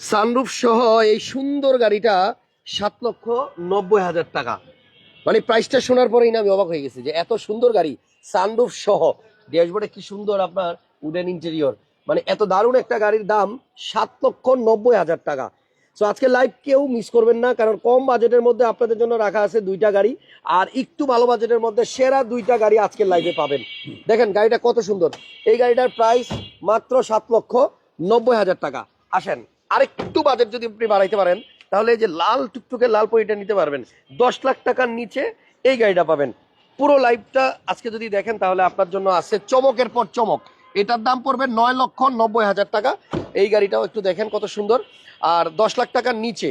Sunroof সহ এই সুন্দর গাড়িটা সাত লক্ষ নব্বই হাজার টাকা। মানে প্রাইসটা শোনার পরেই না আমি অবাক হয়ে গেছি যে এত সুন্দর গাড়ি সানরুফ সহ। ড্যাশবোর্ডে কি সুন্দর আপনার উডেন ইন্টেরিয়র মানে এত দারুণ একটা গাড়ির দাম সাত লক্ষ নব্বই হাজার টাকা। সো আজকে লাইভ কেউ মিস করবেন না, কারণ কম বাজেটের মধ্যে আপনাদের জন্য রাখা আছে দুইটা গাড়ি। আর একটু ভালো বাজেটের মধ্যে সেরা দুইটা গাড়ি আজকে লাইভে পাবেন। দেখেন গাড়িটা কত সুন্দর। এই গাড়িটার প্রাইস মাত্র সাত লক্ষ নব্বই হাজার টাকা। আসেন। আরেকটু বাজেট যদি আপনি বাড়াইতে পারেন তাহলে এই যে লাল টুকটুকে লাল পরিটা নিতে পারবেন। দশ লাখ টাকার নিচে এই গাড়িটা পাবেন। পুরো লাইভটা আজকে যদি দেখেন তাহলে আপনার জন্য আছে চমকের পর চমক। এটার দাম পড়বে নয় লক্ষ নব্বই হাজার টাকা। এই গাড়িটাও একটু দেখেন কত সুন্দর। আর দশ লাখ টাকার নিচে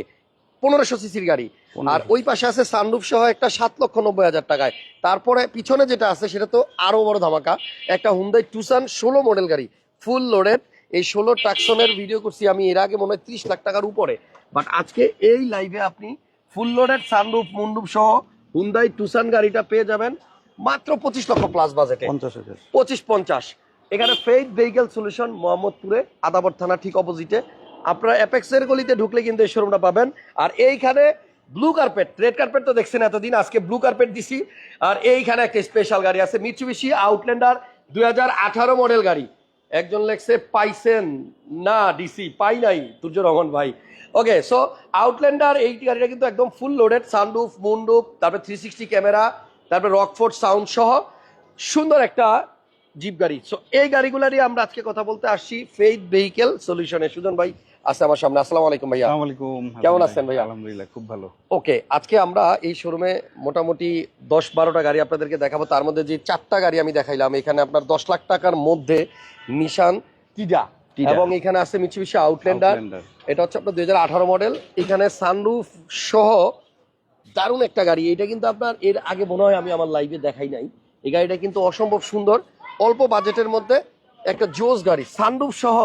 পনেরোশো সিসির গাড়ি। আর ওই পাশে আছে সানরুফ সহ একটা সাত লক্ষ নব্বই হাজার টাকায়। তারপরে পিছনে যেটা আছে সেটা তো আরও বড় ধামাকা। একটা হুন্দাই টুসান ষোলো মডেল গাড়ি ফুল লোডেড এই ষোলো ট্রাকশনের ভিডিও করছি আমি এর আগে মনে হয় ত্রিশ লাখ টাকার উপরে। বাট আজকে এই লাইভে আপনি ফুল লোডেড সানরুফ মুন্ডুপ সহ হুন্দাই টুসান গাড়িটা পেয়ে যাবেন মাত্র পঁচিশ লক্ষ প্লাস বাজেটে পঞ্চাশ হাজার। পঁচিশ পঞ্চাশ। এখানে ফেইথ ভেহিকেল সলিউশন মোহাম্মদপুরে আদাবর থানা ঠিক অপোজিটে আপনারা অ্যাপেক্সের গলিতে ঢুকলে কিন্তু এই শোরুমটা পাবেন। আর এইখানে ব্লু কার্পেট রেড কার্পেট তো দেখছেন এতদিন আজকে ব্লু কার্পেট দিছি। আর এইখানে একটা স্পেশাল গাড়ি আছে মিচুবিশি আউটল্যান্ডার দুই মডেল গাড়ি। একজন লেখছে, পাইছেন না ডিসি, পাই নাই তুর্য রহমান ভাই। ওকে সো আউটল্যান্ডার এই গাড়িটা কিন্তু একদম ফুল লোডেড সানরুফ মুন্ডুপ তারপরে থ্রি সিক্সটি ক্যামেরা তারপরে রকফোর্ড সাউন্ড সহ। সুন্দর একটা জিপ গাড়ি। সো এই গাড়িগুলারই আমরা আজকে কথা বলতে আসছি ফেইথ ভেহিকেল সলিউশনে সুজন ভাই আছে আমার সামনে। আসসালামু আলাইকুম ভাইয়া। আলাইকুম কেমন আছেন ভাইয়া? আলহামদুলিল্লাহ খুব ভালো। ওকে আজকে আমরা এই শোরুমে মোটামুটি দশ বারোটা গাড়ি আপনাদেরকে দেখাবো। তার মধ্যে যে চারটা গাড়ি আমি দেখাইলাম এখানে আপনার দশ লাখ টাকার মধ্যে নিশান টিডা। এবং এখানে আছে মিচুবিশি আউটল্যান্ডার। এটা হচ্ছে আপনার দুই হাজার আঠারো মডেল এখানে সানরুফ সহ দারুণ একটা গাড়ি। এটা কিন্তু আপনার এর আগে মনে হয় আমি আমার লাইভে দেখাই নাই। এই গাড়িটা কিন্তু অসম্ভব সুন্দর। অল্প বাজেটের মধ্যে একটা জোস গাড়ি। সানরুফ সহ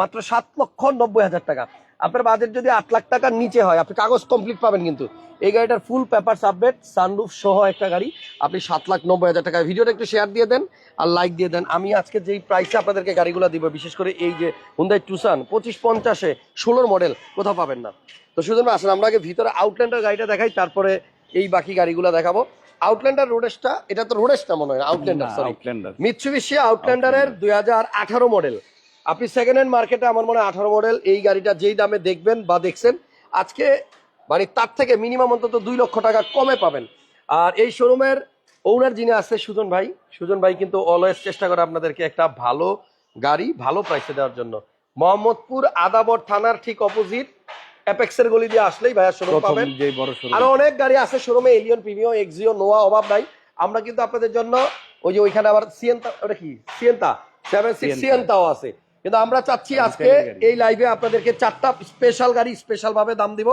মাত্র সাত লক্ষ নব্বই হাজার টাকা। আপনার বাজেট যদি আট লাখ টাকার নিচে হয় আপনি কাগজ কমপ্লিট পাবেন কিন্তু। এই গাড়িটার ফুল পেপার আপডেট সানরুফ সহ একটা গাড়ি। আপনি সাত লাখ নব্বই হাজার টাকা ভিডিওটা একটু শেয়ার দিয়ে দেন আর লাইক দিয়ে দেন। আমি আজকে যেই প্রাইসে আপনাদেরকে গাড়িগুলো দিব বিশেষ করে এই যে হুন্দাই টুসান পঁচিশ পঞ্চাশে ষোলোর মডেল কোথাও পাবেন না। তো ভাই আসেন আমরা আগে ভিতরে আউটল্যান্ডার গাড়িটা দেখাই তারপরে এই বাকি গাড়িগুলো দেখাবো। আউটল্যান্ডার রোডেসটা এটা তো রোডেস না মনে হয় আউটল্যান্ডার সরি আউটল্যান্ডার মিৎসুবিশি আউটল্যান্ডারের দুই হাজার আঠারো মডেল আপনি সেকেন্ড হ্যান্ড মার্কেটে আমার মনে হয় আঠারো মডেল এই গাড়িটা যেই দামে দেখবেন বা দেখছেন আজকে মানে তার থেকে মিনিমাম অন্তত দুই লক্ষ টাকা কমে পাবেন। আর এই শোরুমের ওনার যিনি আছে সুজন ভাই সুজন ভাই কিন্তু অলওয়েজ চেষ্টা করে আপনাদেরকে একটা ভালো গাড়ি ভালো প্রাইসে দেওয়ার জন্য। মোহাম্মদপুর আদাবর থানার ঠিক অপোজিট অ্যাপেক্সের গলি দিয়ে আসলেই ভাইয়া শোরুম পাবেন। আরও অনেক গাড়ি আছে শোরুমে এলিয়ন প্রিমিও এক্সিও নোয়া অভাব নাই। আমরা কিন্তু আপনাদের জন্য ওই যে ওইখানে আবার সিয়েন্তা ওটা কি? Sienta seven six Sienta. সিয়েন্তাও আছে। কিন্তু আমরা চাচ্ছি আজকে এই লাইভে আপনাদেরকে চারটা স্পেশাল গাড়ি স্পেশাল ভাবে দাম দিব।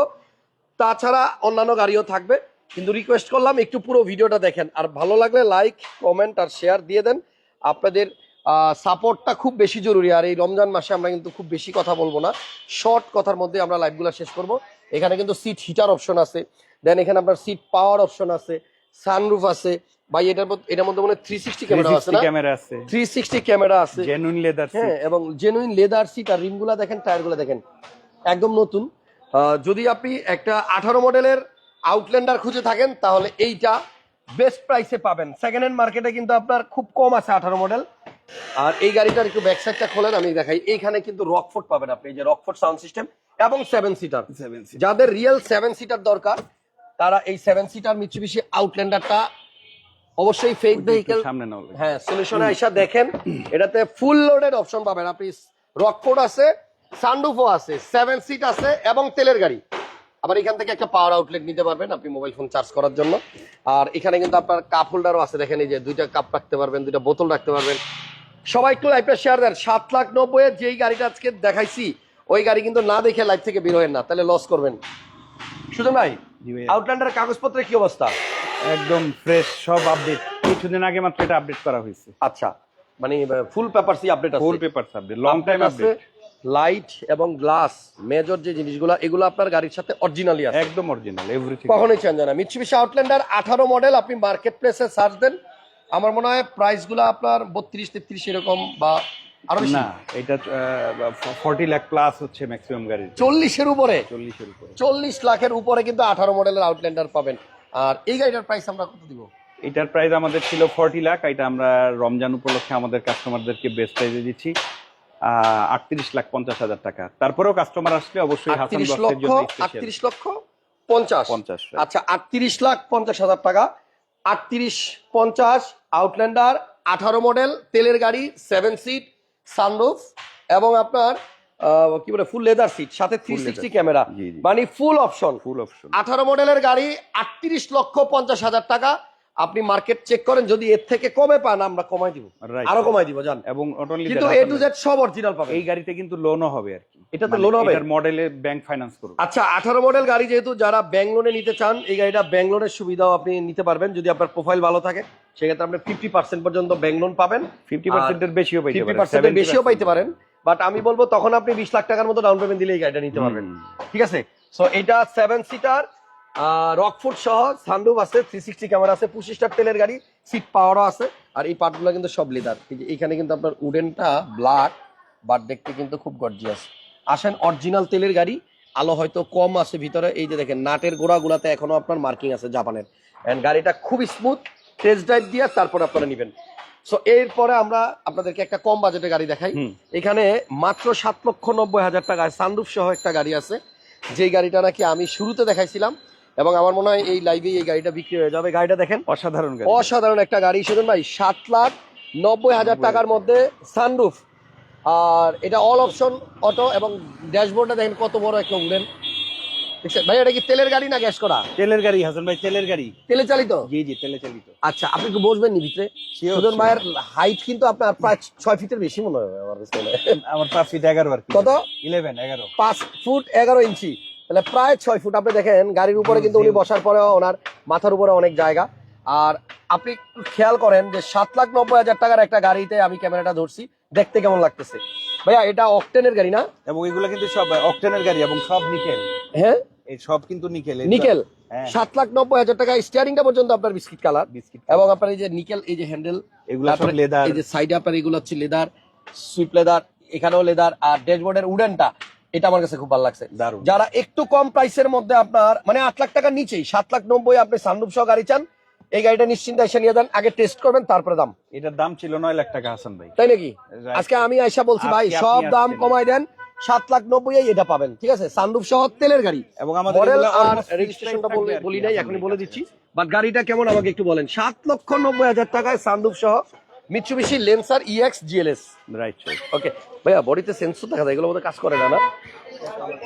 তাছাড়া অন্যান্য গাড়িও থাকবে। কিন্তু রিকোয়েস্ট করলাম একটু পুরো ভিডিওটা দেখেন। আর ভালো লাগলে লাইক কমেন্ট আর শেয়ার দিয়ে দেন। আপনাদের সাপোর্টটা খুব বেশি জরুরি। আর এই রমজান মাসে আমরা কিন্তু খুব বেশি কথা বলব না। শর্ট কথার মধ্যে আমরা লাইভগুলো শেষ করব। এখানে কিন্তু সিট হিটার অপশন আছে। দেন এখানে আপনার সিট পাওয়ার অপশন আছে। সানরুফ আছে। ভাই এটার মধ্যে এটার মধ্যে মনে থ্রি সিক্সটি ক্যামেরা আছে না? ক্যামেরা আছে। থ্রি সিক্সটি ক্যামেরা আছে। জেনুইন লেদার হ্যাঁ এবং জেনুইন লেদার সিট আর রিমগুলা দেখেন টায়ারগুলো দেখেন একদম নতুন। যদি আপনি একটা আঠারো মডেলের আউটল্যান্ডার খুঁজে থাকেন তাহলে এইটা বেস্ট প্রাইসে পাবেন। সেকেন্ড হ্যান্ড মার্কেটে কিন্তু আপনার খুব কম আছে আঠারো মডেল। আর এই গাড়িটার একটু ব্যাক সাইডটা খোলেন আমি দেখাই। এইখানে কিন্তু রকফোর্ড পাবেন আপনি এই যে রকফোর্ড সাউন্ড সিস্টেম এবং সেভেন সিটার সেভেন যাদের রিয়েল সেভেন সিটার দরকার তারা এই সেভেন সিটার মিচুবিশি আউটল্যান্ডারটা অবশ্যই ফেক ভেহিকেল সামনে নাও। হ্যাঁ সলিউশনে আইসা দেখেন এটাতে ফুল লোডেড অপশন পাবেন। আপনি রকফোর্ড আছে সানরুফও আছে সেভেন সিট আছে এবং তেলের গাড়ি। আবার এখান থেকে একটা পাওয়ার আউটলেট নিতে পারবেন আপনি মোবাইল ফোন চার্জ করার জন্য। আর এখানে কিন্তু আপনার কাপ হোল্ডারও আছে দেখেন এই যে দুইটা কাপ রাখতে পারবেন দুইটা বোতল রাখতে পারবেন। সবাই একটু লাইভটা শেয়ার দেন। সাত লাখ নব্বই যেই গাড়িটা আজকে দেখাইছি ওই গাড়ি কিন্তু না দেখে লাইভ থেকে বের হবেন না তাহলে লস করবেন। সুজন ভাই। আউটল্যান্ডার কাগজপত্রের কি অবস্থা? একদম ফ্রেশ সব আপডেট কিছুদিন আগে মাত্র এটা আপডেট করা হয়েছে। আচ্ছা মানে ফুল পেপারসি আপডেট আছে। Full papers update long time update light এবং গ্লাস মেজর যে জিনিসগুলো এগুলো আপনার গাড়ির সাথে অরিজিনালি আছে। একদম অরিজিনাল এভরিথিং কখনোই চেঞ্জ হয় না। মিৎসুবিশি আউটল্যান্ডার আঠারো মডেল আপনি মার্কেট প্লেসে সার্চ দেন। আমার মনে হয় প্রাইসগুলো আপনার বত্রিশ তেত্রিশ এরকম বা আরও বেশি। না এটা ফর্টি লাখ প্লাস হচ্ছে ম্যাক্সিমাম গাড়ির। চল্লিশের উপরে। চল্লিশের উপরে। চল্লিশ লাখের উপরে কিন্তু আঠারো মডেলের আউটল্যান্ডার পাবেন। আর এই গাড়িটার প্রাইস আমরা কত দিব? এটার প্রাইস আমাদের ছিল ফর্টি লাখ এটা আমরা রমজান উপলক্ষে আমাদের কাস্টমারদেরকে বেস্ট প্রাইসে দিচ্ছি। আটত্রিশ লাখ পঞ্চাশ হাজার টাকা। তারপরেও কাস্টমার আসলে অবশ্যই আটত্রিশ লক্ষ আটত্রিশ লক্ষ পঞ্চাশ। পঞ্চাশ আচ্ছা আটত্রিশ লাখ পঞ্চাশ হাজার টাকা। আটত্রিশ পঞ্চাশ আউটল্যান্ডার আঠারো মডেল তেলের গাড়ি সেভেন সিট সানরুফ এবং আপনার কি বলে ফুল লেদার সিট সাথে থ্রি সিক্সটি ক্যামেরা। মানে ফুল অপশন ফুল অপশন আঠারো মডেলের গাড়ি আটত্রিশ লক্ষ পঞ্চাশ হাজার টাকা। আপনি মার্কেট চেক করেন যদি এর থেকে কমে পান আমরা কমাই দিব। আরও কমাই দিব জান। এবং কিন্তু এ টু জেড সব অরিজিনাল পাবেন। এই গাড়িতে কিন্তু লোনও হবে আর কি। এটা তো loan হবে? মডেলে ব্যাংক ফাইন্যান্স করবে। আচ্ছা আঠারো মডেল গাড়ি যেহেতু যারা ব্যাঙ্গলোরে নিতে চান এই গাড়িটা ব্যাঙ্গলোরের সুবিধাও আপনি নিতে পারবেন। যদি আপনার প্রোফাইল ভালো থাকে সেক্ষেত্রে আপনি ফিফটি পার্সেন্ট পর্যন্ত ব্যাংক লোন পাবেন। ফিফটি পার্সেন্টের বেশিও পাইতে ফিফটি পারে পার্সেন্টের 70% বেশিও পাইতে পারেন। বাট আমি বলব তখন আপনি বিশ লাখ টাকার মতো ডাউন পেমেন্ট দিলে এই গাড়িটা নিতে পারবেন। ঠিক আছে? সো এটা সেভেন সিটার রকফুট সহ সানরুফ আছে থ্রি সিক্সটি ক্যামেরা আছে পঁচিশ স্টার তেলের গাড়ি সিট পাওয়ারও আছে আর এই পার্টগুলো কিন্তু সব লেদার এখানে কিন্তু আপনার উডেনটা ব্ল্যাক বাট দেখতে কিন্তু খুব গর্জিয়াস আসেন অরিজিনাল তেলের গাড়ি আলো হয়তো কম আছে ভিতরে এই যে দেখেন নাটের গোড়াগুলাতে এখনও আপনার মার্কিং আছে জাপানের। এন্ড গাড়িটা খুব স্মুথ টেস্ট ড্রাইভ দিয়ে তারপর আপনারা নেবেন। সো এরপরে আমরা আপনাদেরকে একটা কম বাজেটের গাড়ি দেখাই। এখানে মাত্র সাত লক্ষ নব্বই হাজার টাকায় সানরুফ সহ একটা গাড়ি আছে। যেই গাড়িটা নাকি আমি শুরুতে দেখাইছিলাম এবং আমার মনে হয় এই লাইভে এই গাড়িটা বিক্রি হয়ে যাবে। গাড়িটা দেখেন। অসাধারণ অসাধারণ একটা গাড়ি। সুজন ভাই সাত লাখ নব্বই হাজার টাকার মধ্যে সানরুফ আর এটা অল অপশন অটো এবং ড্যাশবোর্ডটা দেখেন কত বড় একটা উড়েন। ভাই এটা কি তেলের গাড়ি না গ্যাস করা? তেলের গাড়ি হাসান ভাই তেলের গাড়ি। তেলে চালিত জি জি তেলে চালিত আচ্ছা আপনি একটু বসবেন নি ভিতরে। সুজন ভাইয়ের হাইট কিন্তু আপনার প্রায় ছয় ফিটের বেশি মনে হয় আমার আমার পাঁচ ফিট এগারো আর কত? ইলেভেন এগারো। পাঁচ ফুট এগারো ইঞ্চি। তাহলে প্রায় ছয় ফুট আপনি দেখেন গাড়ির উপরে কিন্তু উনি বসার পরেও ওনার মাথার উপরে অনেক জায়গা। আর আপনি একটু খেয়াল করেন যে সাত লাখ নব্বই হাজার টাকার একটা গাড়িতে আমি ক্যামেরাটা ধরছি। দেখতে কেমন লাগতেছে? ভাইয়া এটা অকটেনের গাড়ি না? এবং এগুলো কিন্তু সব অকটেনের গাড়ি এবং সব নিকেল হ্যাঁ? এই সব কিন্তু নিকেল নিকেল হ্যাঁ। সাত লাখ নব্বই হাজার টাকা স্টিয়ারিংটা পর্যন্ত আপনার বিস্কিট কালার বিস্কিট এবং আপনার এই যে নিকেল এই যে হ্যান্ডেল এগুলো লেদার এই যে সাইডে আপনার এগুলো হচ্ছে লেদার সুইপ লেদার এখানেও লেদার আর ড্যাশবোর্ডের উডেনটা এটা আমার কাছে খুব ভালো লাগছে। যারা একটু কম প্রাইসের মধ্যে আপনার মানে আট লাখ টাকার নিচেই সাত লাখ নব্বই আপনি সানরুফ সহ গাড়ি চান এই গাড়িটা নিশ্চিন্তে এসে নিয়ে যান আগে টেস্ট করবেন তারপরে দাম। এটার দাম ছিল নয় লাখ টাকা হাসান ভাই। তাই নাকি? আজকে আমি আইসা বলছি ভাই সব দাম। কমাই দেন সাত লাখ নব্বই এটা পাবেন ঠিক আছে? সানরুফ সহ তেলের গাড়ি। এবং আমাদের আর রেজিস্ট্রেশনটা বলি নাই এখনই বলে দিচ্ছি। বাট গাড়িটা কেমন আমাকে একটু বলেন। সাত লক্ষ নব্বই হাজার টাকায় সানরুফ সহ Mitsubishi Lancer EX GLS right okay ভাইয়া বডিতে সেন্সর দেখা যায় এগুলো মধ্যে কাজ করে না না?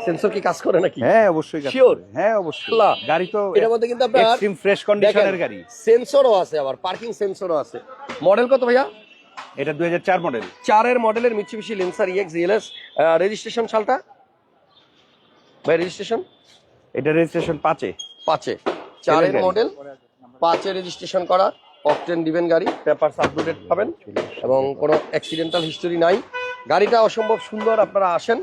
সেন্সর কি কাজ করে নাকি? হ্যাঁ অবশ্যই কাজ Sure? হ্যাঁ অবশ্যই। গাড়ি তো এটার মধ্যে কিন্তু আপনার এক্সট্রিম ফ্রেশ কন্ডিশনের গাড়ি। সেন্সরও আছে আবার পার্কিং সেন্সরও আছে। মডেল কত ভাইয়া? এটা দুই হাজার চার মডেল চারের মডেলের Mitsubishi Lancer EX GLS registration সালটা? ভাই রেজিস্ট্রেশন এটা রেজিস্ট্রেশন পাঁচে। পাঁচে। চারের। মডেল পাঁচে রেজিস্ট্রেশন করা অকটেন দিবেন গাড়ি। পেপার আপডেটেড পাবেন। এবং কোনো অ্যাক্সিডেন্টাল হিস্টোরি নাই। গাড়িটা অসম্ভব সুন্দর আপনারা আসেন।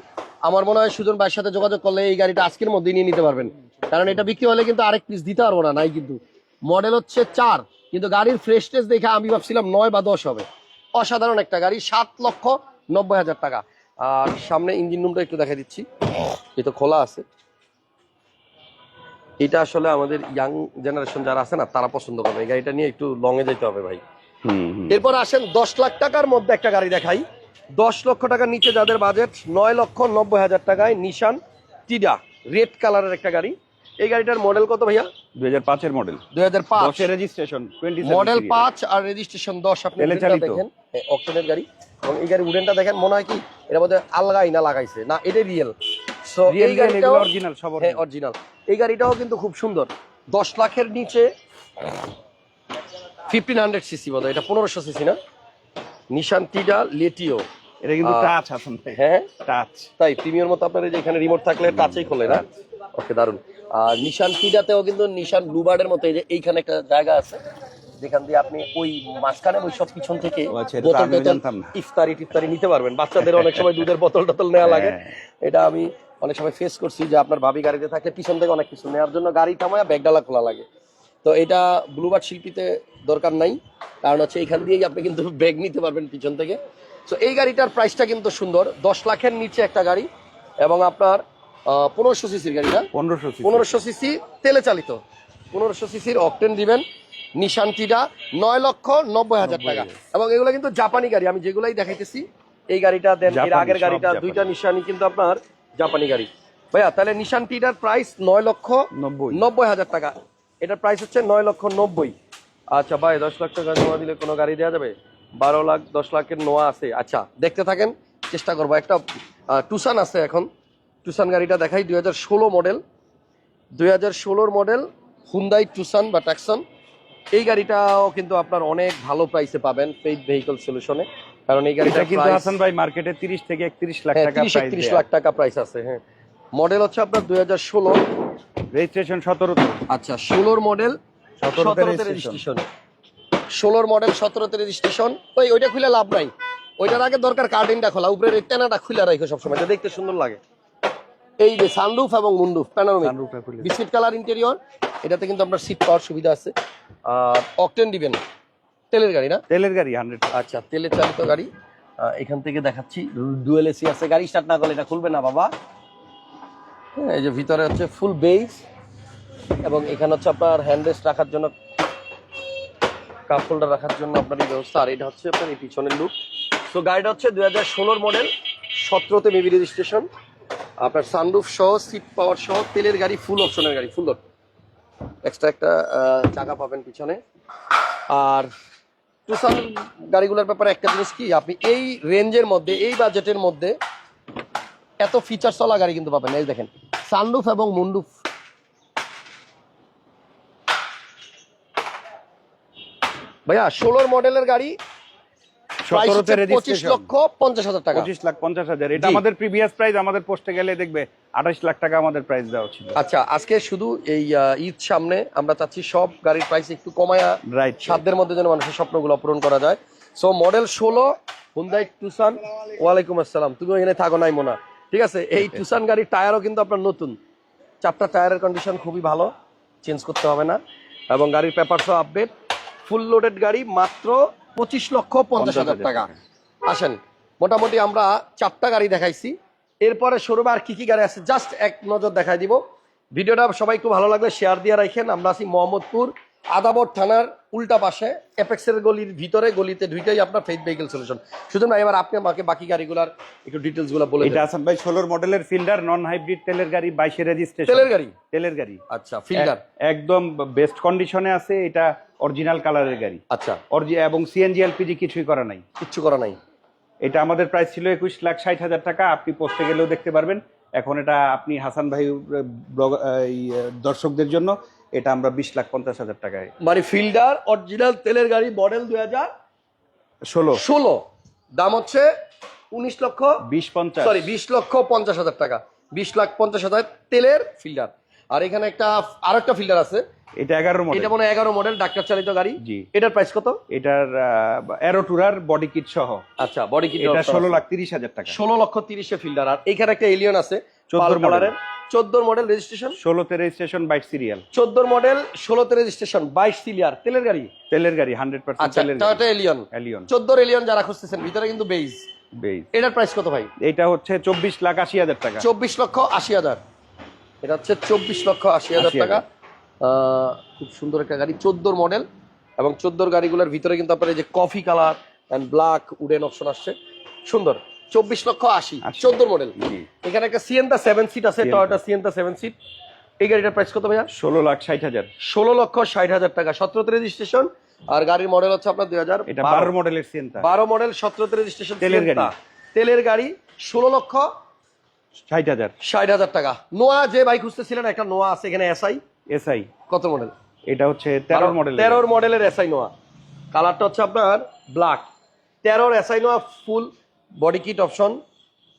আমার মনে হয় সুজন ভাইয়ের সাথে যোগাযোগ করলে এই গাড়িটা আজকের মধ্যেই নিয়ে নিতে পারবেন। কারণ এটা বিক্রি হলে কিন্তু আরেক পিস দিতে পারব না নাই কিন্তু। মডেল হচ্ছে চার কিন্তু গাড়ির ফ্রেশনেস দেখে আমি ভাবছিলাম নয় বা দশ হবে। অসাধারণ একটা গাড়ি সাত লক্ষ নব্বই হাজার টাকা। আর সামনে ইঞ্জিন রুমটা একটু দেখা দিচ্ছি। তো খোলা আছে। এটা আসলে আমাদের ইয়াং জেনারেশন যারা আছে না তারা পছন্দ করবে। এই গাড়িটা নিয়ে একটু লং এ যেতে হবে ভাই। এরপর আসেন দশ লাখ টাকার মধ্যে একটা গাড়ি দেখাই। দশ লক্ষ টাকার নিচে যাদের বাজেট নয় লক্ষ নব্বই হাজার টাকায় নিশান টিডা রেড কালারের একটা গাড়ি। এই গাড়িটার মডেল কত ভাইয়া? দুই হাজার পাঁচের মডেল দুই হাজার পাঁচ। দশের রেজিস্ট্রেশন মডেল পাঁচ আর রেজিস্ট্রেশন দশ আপনি। দেখেন। অকশনের গাড়ি। এবং এই গাড়ি উডেনটা দেখেন মনে হয় কি এর মধ্যে আলগাই না লাগাইছে। না এটাই রিয়েল সো এই গাড়িটাও অরিজিনাল সব হ্যাঁ অরিজিনাল এই গাড়িটাও কিন্তু খুব সুন্দর। দশ লাখের নিচে ফিফটিন হান্ড্রেড সিসি বোধ এটা পনেরোশো সিসি না? নিশান টিডা লেটিও এটা কিন্তু টাচ ভাই হ্যাঁ? টাচ তাই প্রিমিয়ার মতো আপনার যে এখানে রিমোট থাকলে টাচেই খোলে না? ওকে দারুণ আর নিশান টিডাতেও কিন্তু নিশান ব্লুবার্ডের মতো এই যে এইখানে একটা জায়গা আছে যেখান দিয়ে আপনি ওই মাঝখানে ওই সব পিছন থেকে আচ্ছা, বোতল টোতল ইফতারি টিফতারি নিতে পারবেন। বাচ্চাদের অনেক সময় দুধের বোতল টোতল নেওয়া লাগে। হ্যাঁ। এটা আমি অনেক সময় ফেস করছি যে আপনার ভাবি গাড়িতে থাকলে পিছন থেকে অনেক কিছু নেওয়ার জন্য গাড়ি থামায় ব্যাগডালা খোলা লাগে। তো এটা ব্লুবার্ড শিল্পীতে দরকার নাই। কারণ হচ্ছে এখান দিয়েই আপনি কিন্তু ব্যাগ নিতে পারবেন পিছন থেকে। তো এই গাড়িটার প্রাইসটা কিন্তু সুন্দর। দশ লাখের নিচে একটা গাড়ি এবং আপনার পনেরোশো সিসির গাড়ি না পনেরোশো পনেরোশো সিসি তেলে চালিত। পনেরোশো সিসির অকটেন দিবেন নিশান্তিটা নয় লক্ষ নব্বই হাজার টাকা। এবং এগুলো কিন্তু জাপানি গাড়ি আমি যেগুলাই দেখাইতেছি এই গাড়িটা দেন এর আগের গাড়িটা দুইটা নিশানি কিন্তু আপনার জাপানি গাড়ি। ভাইয়া তাহলে নিশান্তিটার প্রাইস নয় লক্ষ নব্বই। নব্বই হাজার টাকা। এটার প্রাইস হচ্ছে নয় লক্ষ নব্বই। আচ্ছা ভাই দশ লাখ টাকা নোয়া দিলে কোনো গাড়ি দেওয়া যাবে? বারো লাখ দশ লাখের নোয়া আছে। আচ্ছা দেখতে থাকেন চেষ্টা করব। একটা টুসান আছে এখন। টুসান গাড়িটা দেখাই দুই হাজার ষোলো মডেল দুই হাজার ষোলোর মডেল হুন্দাই টুসান বা ট্যাক্সন এই গাড়িটাও কিন্তু আপনার অনেক ভালো প্রাইসে পাবেন ফেইথ ভেহিকল সলিউশনে কারণ এই গাড়িটা কিন্তু হাসান ভাই মার্কেটে তিরিশ থেকে একত্রিশ লাখ টাকা প্রাইস একত্রিশ লাখ টাকা প্রাইস আছে হ্যাঁ। মডেল হচ্ছে আপনার দুই হাজার ষোলো। রেজিস্ট্রেশন সতেরোতে। আচ্ছা ষোলোর মডেল সতেরোতে সতেরোতে registration। রেজিস্ট্রেশন ষোলোর মডেল সতেরোতে রেজিস্ট্রেশন ওই ওইটা খুলে লাভ নাই। ওইটার আগে দরকার কার্টেনটা খোলা উপরে রেটেনাটা খুলে রাখো সবসময় দেখতে সুন্দর লাগে। এই যে সানরুফ এবং moonroof panoramic biscuit colour interior এটাতে কিন্তু আপনার সিট পাওয়ার সুবিধা আছে। আর অকটেন দিবেন তেলের গাড়ি না? তেলের গাড়ি হান্ড্রেড আচ্ছা তেলের চালিত গাড়ি। এখান থেকে দেখাচ্ছি ডুয়েল এসি আছে গাড়ি স্টার্ট না করলে এটা খুলবে না বাবা। হ্যাঁ, এই যে ভিতরে হচ্ছে ফুল বেস এবং এখানে হচ্ছে আপনার হ্যান্ড রেস্ট রাখার জন্য কাপ হোল্ডার রাখার জন্য আপনার এই ব্যবস্থা। আর এটা হচ্ছে আপনার এই পিছনের লুক তো গাড়িটা হচ্ছে দুই হাজার ষোলোর মডেল সতেরোতে মেবি রেজিস্ট্রেশন আপনার সানরুফ সহ সিট পাওয়ার সহ, তেলের গাড়ি ফুল অপশনের গাড়ি ফুল এক্সট্রা একটা চাকা পাবেন পিছনে। আর টুসান গাড়িগুলোর ব্যাপারে একটা জিনিস কি, আপনি এই রেঞ্জের মধ্যে, এই বাজেটের মধ্যে এত ফিচার্স চলা গাড়ি কিন্তু পাবেন। এই দেখেন সানরুফ এবং মুন্ডুফ ভাইয়া, ষোলোর মডেলের গাড়ি পঁচিশ রেজিস্ট্রেশন লক্ষ পঞ্চাশ হাজার টাকা। পঁচিশ লাখ পঞ্চাশ হাজার। এটা আমাদের প্রিভিয়াস প্রাইস আমাদের পোস্টে গেলে দেখবে আঠাশ লাখ টাকা আমাদের প্রাইস দেওয়া ছিল। আচ্ছা আজকে শুধু এই ঈদ সামনে আমরা চাচ্ছি সব গাড়ির প্রাইস একটু কমায়া রাইট সাধ্যের মধ্যে যেন মানুষের স্বপ্নগুলো পূরণ করা যায়। সো মডেল ষোলো হুন্দাই টুসান ওয়ালাইকুম আসসালাম। তুমি এখানে থাকো নাই মোনা। ঠিক আছে? এই টুসান গাড়ির টায়ারও কিন্তু আপনার নতুন। চারটা টায়ারের কন্ডিশন খুবই ভালো চেঞ্জ করতে হবে না। এবং গাড়ির পেপারসও আপডেট ফুল লোডেড গাড়ি মাত্র পঁচিশ লক্ষ পঞ্চাশ হাজার টাকা। আসেন মোটামুটি আমরা চারটা গাড়ি দেখাইছি। এরপরে শোরুমে আর কি কি গাড়ি আছে জাস্ট এক নজর দেখাই দিব। ভিডিওটা সবাই খুব ভালো লাগলে শেয়ার দিয়ে রাখেন। আমরা আছি মোহাম্মদপুর আদাবর থানার উল্টা পাশে এপেক্সের গলির ভিতরে গলিতে ঢুকেই আপনার ফেথ ভেহিকেল সলিউশন শুধু না এবার আপনি আমাকে বাকি গাড়িগুলোর একটু ডিটেলসগুলো বলে এটা হাসান ভাই ষোলোর মডেলের ফিল্ডার নন হাইব্রিড তেলের গাড়ি বাইশে রেজিস্ট্রেশন তেলের গাড়ি? তেলের গাড়ি। আচ্ছা ফিল্ডার একদম বেস্ট কন্ডিশনে আছে এটা অরিজিনাল কালারের গাড়ি। আচ্ছা। অরিজি- এবং সিএনজি এলপিজি কিছুই করা নাই। কিচ্ছু করা নাই। এটা আমাদের প্রাইস ছিল একুশ লাখ ষাট হাজার টাকা আপনি পোস্টে গেলেও দেখতে পারবেন। এখন এটা আপনি হাসান ভাই দর্শকদের জন্য এটা আমরা বিশ লাখ পঞ্চাশ হাজার টাকায়। মানে ফিল্ডার অরিজিনাল তেলের গাড়ি মডেল দুই হাজার ষোলো। ষোলো। দাম হচ্ছে উনিশ লক্ষ বিশ পঞ্চাশ। সরি বিশ লক্ষ পঞ্চাশ হাজার টাকা। বিশ লাখ পঞ্চাশ হাজার তেলের ফিল্ডার। আর এখানে একটা আর একটা ফিল্ডার আছে। এটা এগারো মডেল এটা মনে এগারো মডেল ডাক্তার চালিত গাড়ি। জি। এটার প্রাইস কত? এটার অ্যারোটুরার বডি কিট সহ। আচ্ছা বডি কিট এটা ষোলো লাখ তিরিশ হাজার টাকা। ষোলো লক্ষ তিরিশে ফিল্ডার। আর এখানে একটা এলিয়ন আছে 14 কালারের। চোদ্দোর মডেল রেজিস্ট্রেশন ষোলোতে রেজিস্ট্রেশন বাইট সিরিয়াল চোদ্দোর মডেল ষোলোতে রেজিস্ট্রেশন বাইশ সিলিয়ার তেলের গাড়ি? তেলের গাড়ি হান্ড্রেড পার্সেন্ট আচ্ছা টয়োটা এলিয়ন অ্যালিয়ন চোদ্দোর এলিয়ন যারা খুঁজতেছেন ভিতরে কিন্তু বেইজ বেস এটার প্রাইস কত ভাই? এটা হচ্ছে চব্বিশ লাখ আশি হাজার টাকা। চব্বিশ লক্ষ আশি হাজার। এটা হচ্ছে চব্বিশ লক্ষ আশি হাজার টাকা। আহ, খুব সুন্দর একটা গাড়ি চোদ্দোর মডেল এবং চোদ্দোর গাড়িগুলোর ভিতরে কিন্তু আপনার এই যে coffee colour and black wooden option আসছে। সুন্দর। চব্বিশ লক্ষ আশি আশি। চোদ্দোর মডেল এখানে একটা সিএনটা সেভেন সিট আছে। টয়োটা সিএনটা সেভেন সিট এই গাড়িটার প্রাইস কত ভাইয়া? ষোলো লাখ ষাট হাজার। ষোলো লক্ষ ষাট হাজার টাকা সতেরোতে রেজিস্ট্রেশন আর গাড়ির মডেল হচ্ছে আপনার দুই হাজার বারো মডেলের সিএনটা বারো মডেল সতেরোতে রেজিস্ট্রেশন তেলের গাড়ি। তেলের গাড়ি ষোলো লক্ষ ষাট হাজার। ষাট হাজার টাকা। নোয়া যে বাইক খুঁজতেছিলেন একটা নোয়া আছে এখানে এসআই এসআই কত মডেল এটা হচ্ছে তেরোর মডেল তেরোর মডেলের এসআই নোয়া। কালারটা হচ্ছে আপনার ব্ল্যাক তেরোর SI Noah full body kit option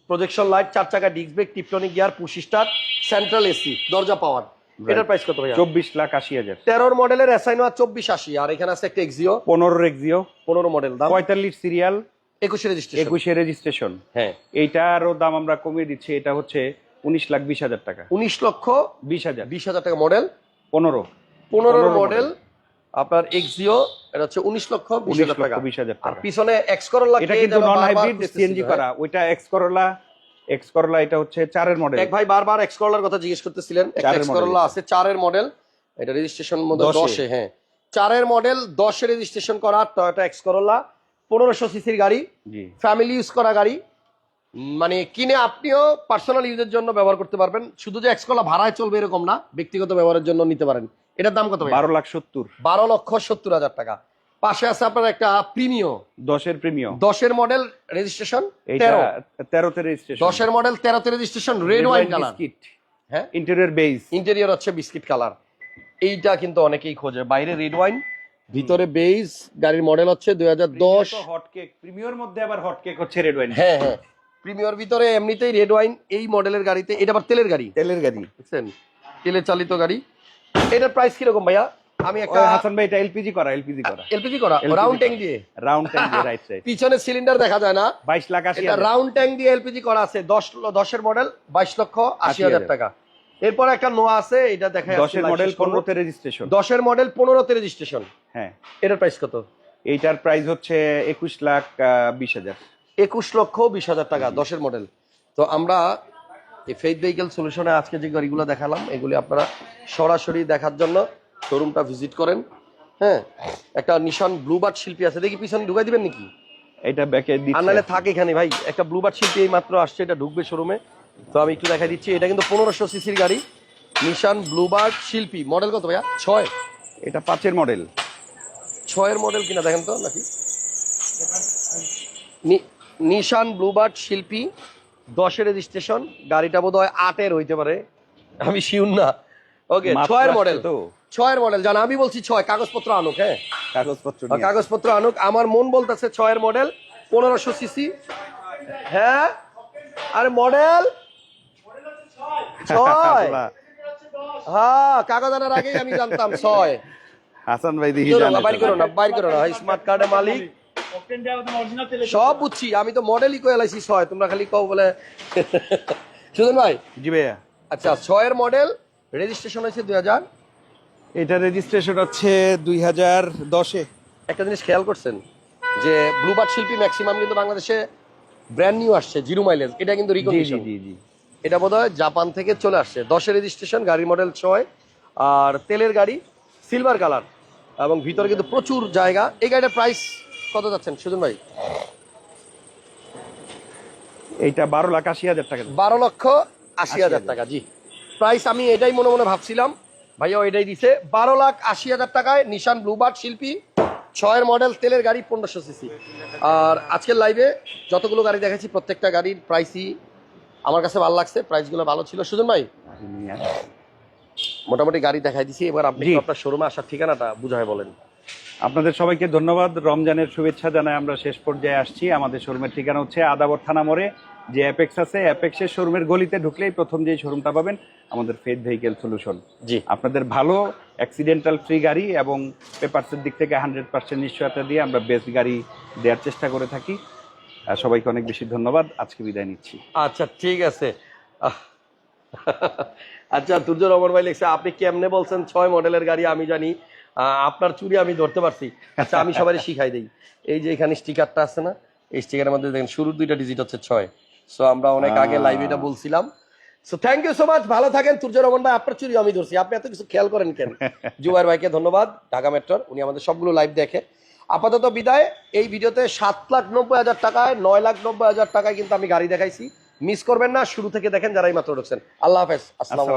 projection light চার চাকা disc brake tiptronic gear push start central AC দরজা পাওয়ার এটার প্রাইস কত ভাইয়া? চব্বিশ লাখ আশি হাজার। তেরোর মডেলের এসআই নোয়া চব্বিশ আশি আর এখানে আছে একটা এক্সিও পনেরো এক্সিও পনেরো মডেল দাম? পঁয়তাল্লিশ সিরিয়াল একুশে রেজিস্ট্রেশন একুশে রেজিস্ট্রেশন হ্যাঁ। এইটারও দাম আমরা কমিয়ে দিচ্ছি এটা হচ্ছে উনিশ লাখ বিশ হাজার টাকা। উনিশ লক্ষ বিশ হাজার। বিশ হাজার টাকা মডেল পনেরো। পনেরো 15 মডেল আপনার এক্সিও এটা হচ্ছে উনিশ লক্ষ হাজার টাকা। আর পিছনে এক্স করোলা এটা কিন্তু নন হাইব্রিড সিএনজি করা। ওইটা এক্স করলা এক্স করলা এটা হচ্ছে চারের মডেল এক ভাই বারবার এক্স করোলার কথা জিজ্ঞেস করতেছিলেন। X Corolla. আছে মডেল এটা রেজিস্ট্রেশন মধ্যে দশে। দশে হ্যাঁ। চারের মডেল দশে রেজিস্ট্রেশন করা টয়োটা এক্স করোলা পনেরোশো সিসির গাড়ি। ফ্যামিলি ইউজ করা গাড়ি। মানে কিনে আপনিও পার্সোনাল ইউজের জন্য ব্যবহার করতে পারবেন। শুধু যে এক্সকলা ভাড়ায় চলবে এরকম না ব্যক্তিগত ব্যবহারের জন্য নিতে পারেন। এটার দাম কত বারো লাখ সত্তর। বারো লক্ষ সত্তর হাজার টাকা। পাশে আছে আপনার একটা প্রিমিয় দশের প্রিমিয়াম দশের মডেল রেজিস্ট্রেশন তেরো। তেরোতে রেজিস্ট্রেশন। দশের মডেল তেরোতে রেজিস্ট্রেশন রেড ওয়াইন কালার হ্যাঁ? ইন্টেরিয়র বেজ ইন্টেরিয়র হচ্ছে বিস্কিট কালার এইটা কিন্তু অনেকেই খোঁজে। বাইরে রেড ওয়াইন ভিতরে বেজ গাড়ির মডেল হচ্ছে দুই হাজার দশ। হট কেক প্রিমিয়র মধ্যে আবার হট কেক হচ্ছে রেড ওয়াইন হ্যাঁ হ্যাঁ। প্রিমিয়র ভিতরে এমনিতেই রেড ওয়াইন এই মডেলের গাড়িতে এটা আবার তেলের গাড়ি। তেলের গাড়ি। বুঝছেন তেলে চালিত গাড়ি। এটার প্রাইস কীরকম ভাইয়া? আমি একটা হাসান ভাই এটা এলপিজি করা এলপিজি করা। এলপিজি করা? রাউন্ড ট্যাঙ্ক দিয়ে? রাউন্ড ট্যাঙ্ক রাইট সাইড পিছনে সিলিন্ডার দেখা যায় না। বাইশ লাখ আশি এটা রাউন্ড ট্যাঙ্ক দিয়ে এলপিজি করা আছে। দশ দশের মডেল বাইশ লক্ষ আশি হাজার হাজার। টাকা। এরপর একটা নোয়া আছে এটা দেখা দশের মডেল পনেরোতে রেজিস্ট্রেশন দশের মডেল পনেরোতে রেজিস্ট্রেশন হ্যাঁ। এটার প্রাইস কত? এইটার প্রাইস হচ্ছে একুশ লাখ আহ, বিশ হাজার। একুশ লক্ষ বিশ হাজার টাকা দশের মডেল তো আমরা এই ফেইথ ভেহিকেল সলিউশনে আজকে যে গাড়িগুলো দেখালাম এগুলি আপনারা সরাসরি দেখার জন্য শোরুমটা ভিজিট করেন। হ্যাঁ একটা নিশান ব্লুবার্ড শিল্পী আছে। দেখি পিছনে ঢুকাই দিবেন নাকি? এটা ব্যাকে আর নাহলে থাকে এখানে ভাই একটা ব্লুবার্ড শিল্পী এই মাত্র আসছে এটা ঢুকবে শোরুমে তো আমি একটু দেখাই দিচ্ছি এটা কিন্তু পনেরোশো সিসির গাড়ি নিশান ব্লুবার্ড শিল্পী। মডেল কত ভাইয়া? ছয়। এটা পাঁচের মডেল ছয়ের মডেল কিনা দেখেন তো নাকি? নি- নিশান ব্লুবার্ড শিল্পী দশের রেজিস্ট্রেশন গাড়িটা বোধ হয় আটের হইতে পারে। আমি শিউন না। ওকে ছয়ের মডেল তো। ছয়ের মডেল জানা আমি বলছি ছয় কাগজপত্র আনুক হ্যাঁ? কাগজপত্র কাগজপত্র আনুক। আমার মন বলতেছে ছয়ের মডেল পনেরোশো সিসি হ্যাঁ? আর মডেল ছয়? হ্যাঁ কাগজ আনার আগেই আমি জানতাম ছয়। হাসান ভাই দেখি বাইর করো না বাইর করো না। স্মার্ট কার্ডের মালিক। সব বুঝছি আমি তো মডেলই কয়ে লাইছি ছয় তোমরা খালি কও বলে। সুজন ভাই? জি ভাইয়া। আচ্ছা ছয়ের মডেল রেজিস্ট্রেশন হয়েছে দুই হাজার। এটা রেজিস্ট্রেশন হচ্ছে দুই হাজার দশে। একটা জিনিস খেয়াল করছেন যে ব্লুবার্ড শিল্পী ম্যাক্সিমাম কিন্তু বাংলাদেশে ব্র্যান্ড নিউ আসছে জিরো মাইলেজ এটা কিন্তু রিকন্ডিশন এটা বোধহয় জাপান থেকে চলে আসছে। দশের রেজিস্ট্রেশন গাড়ির মডেল ছয় আর তেলের গাড়ি সিলভার কালার এবং ভিতরে কিন্তু প্রচুর জায়গা। এই গাড়িটার প্রাইস কত যাচ্ছেন সুজন ভাই? এইটা বারো লাখ আশি হাজার টাকা। বারো লক্ষ আশি হাজার টাকা জি। প্রাইস আমি এটাই মনে মনে ভাবছিলাম। ভাইয়া এটাই দিছে। বারো লাখ আশি হাজার টাকায় নিশান ব্লুবার্ড শিল্পী ছয়ের মডেল তেলের গাড়ি পনেরোশো সিসি আর আজকের লাইভে যতগুলো গাড়ি দেখেছি প্রত্যেকটা গাড়ির প্রাইসই আমার কাছে ভালো লাগছে। প্রাইসগুলো ভালো ছিল। সুজন ভাই? মোটামুটি গাড়ি দেখাই দিছি। এবার আপনি আপনার শোরুমে আসার ঠিকানাটা বুঝায় বলেন। আপনাদের সবাইকে ধন্যবাদ। রমজানের শুভেচ্ছা জানাই আমরা শেষ পর্যায়ে আসছি। আমাদের শোরুমের ঠিকানা হচ্ছে আদাবর থানা মোড়ে। যে অ্যাপেক্স আছে অ্যাপেক্সের শোরুমের গলিতে ঢুকলেই প্রথম যে শোরুমটা পাবেন আমাদের ফেদ ভেহিকেল সলিউশন জি। আপনাদের ভালো অ্যাক্সিডেন্টাল ফ্রি গাড়ি এবং পেপারসের দিক থেকে হান্ড্রেড পার্সেন্ট নিশ্চয়তা দিয়ে আমরা বেস্ট গাড়ি দেওয়ার চেষ্টা করে থাকি। আর সবাইকে অনেক বেশি ধন্যবাদ। আজকে বিদায় নিচ্ছি। আচ্ছা ঠিক আছে। আচ্ছা তুর্য রমন ভাই লিখছে আপনি কেমনে বলছেন ছয় মডেলের গাড়ি আমি জানি। আপনার চুরি আমি ধরতে পারছি। আচ্ছা আমি সবাই শিখাই দিই। এই যে এখানে স্টিকারটা আছে না এই স্টিকারের মধ্যে দেখেন শুরুর দুইটা ডিজিট হচ্ছে ছয়। সো আমরা অনেক আগে। লাইভে এটা বলছিলাম। So thank you so much ভালো থাকেন রমন ভাই আপনার চুরি আমি ধরছি। আপনি এত কিছু খেয়াল করেন কেন? জুবাইর ভাইকে ধন্যবাদ ঢাকা মেট্রোর উনি আমাদের সবগুলো লাইভ দেখে। আপাতত বিদায়। এই ভিডিওতে সাত লাখ নব্বই হাজার টাকায় নয় লাখ নব্বই হাজার টাকায় কিন্তু আমি গাড়ি দেখাইছি। মিস করবেন না শুরু থেকে দেখেন যারাই মাত্র ঢুকছেন। আল্লাহ হাফেজ। আসসালাম